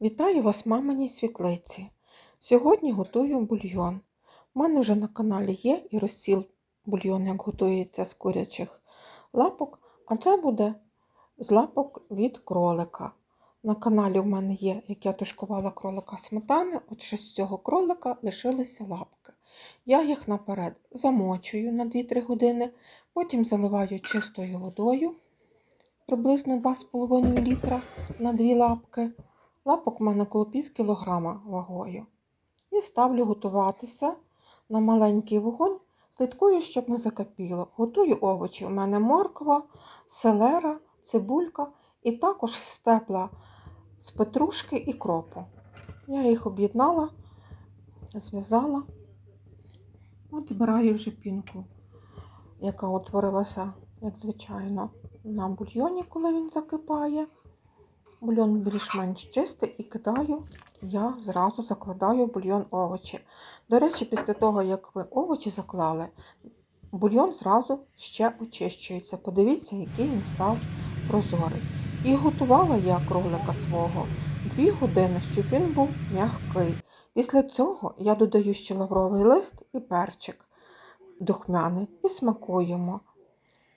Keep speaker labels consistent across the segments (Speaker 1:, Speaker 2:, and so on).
Speaker 1: Вітаю вас, маминій світлиці. Сьогодні готую бульйон. У мене вже на каналі є і розсіл бульйон, як готується з курячих лапок, а це буде з лапок від кролика. На каналі в мене є, як я тушкувала кролика сметани, от з цього кролика лишилися лапки. Я їх наперед замочую на 2-3 години, потім заливаю чистою водою приблизно 2,5 літра на 2 лапки. Лапок у мене коло пів кілограма вагою. І ставлю готуватися на маленький вогонь. Слідкую, щоб не закипіло. Готую овочі. У мене морква, селера, цибулька і також степла з петрушки і кропу. Я їх об'єднала, зв'язала. От збираю вже пінку, яка утворилася, як звичайно, на бульйоні, коли він закипає. Бульйон більш-менш чистий і кидаю, я зразу закладаю в бульйон овочі. До речі, після того, як ви овочі заклали, бульйон зразу ще очищується. Подивіться, який він став прозорий. І готувала я кролика свого 2 години, щоб він був м'який. Після цього я додаю ще лавровий лист і перчик духмяний і смакуємо.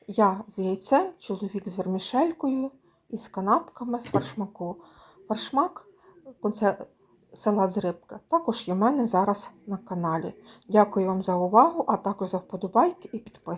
Speaker 1: Я з яйцем, чоловік з вермішелькою і з канапками з фаршмаку. Фаршмак, це салат з рибки, також є в мене зараз на каналі. Дякую вам за увагу, а також за вподобайки і підписки.